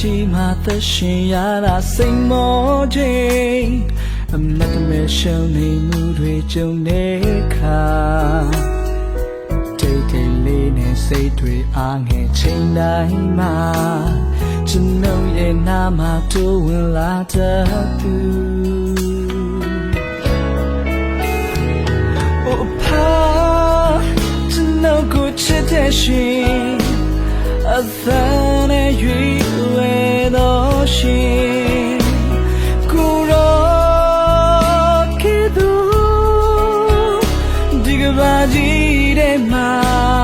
ကြီးမှသက်ရှင်ရတာစိတ်မောခြင်းအမတ်တမဲရှုံနေမှုတွေကြုံနေခါတိတ်တိတ်လေးနဲ့စိတ်တွေအားငယ်ချိန်တိုင်းမှာကျွန်ုပ်ရဲ့နာမတိုးဝင်လာတဲ့သူ Oh, pa, to know good tradition. A fan a you with ocean. Kuro kidu. Digabaji de ma. Bazuma.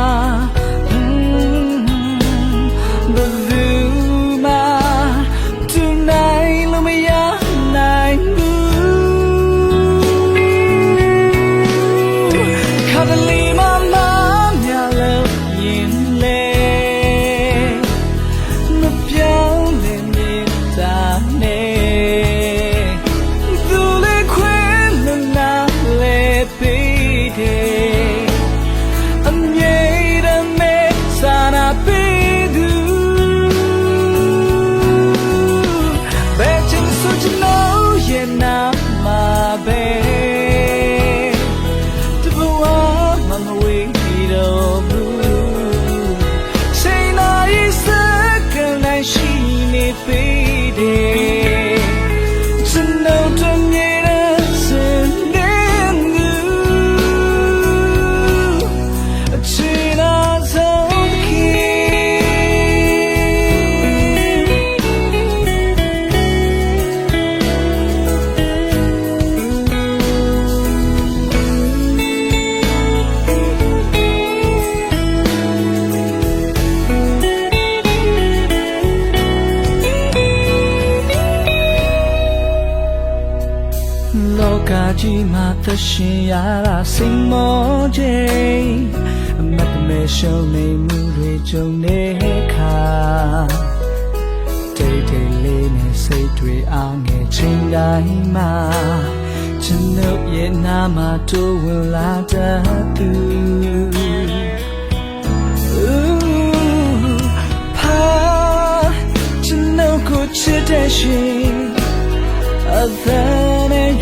ကကြီးမှာသက်ရှင်ရတာစိတ်မောခြင်းအမတ်တမဲရှုံးနေမှုတွေကြုံနေခါတိတ်တိတ်လေးနဲ့စိတ်တွေအားငယ်ချိန်တိုင်းမှာကျွန်ုပ်ရဲ့နာမတိုးဝင်လာတဲ့သူ Ooh, ပါကျွန်ုပ်ကိုချစ်တဲ့ရှင်အသက်နဲ့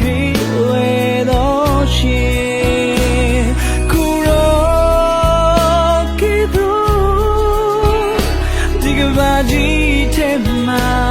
တဲ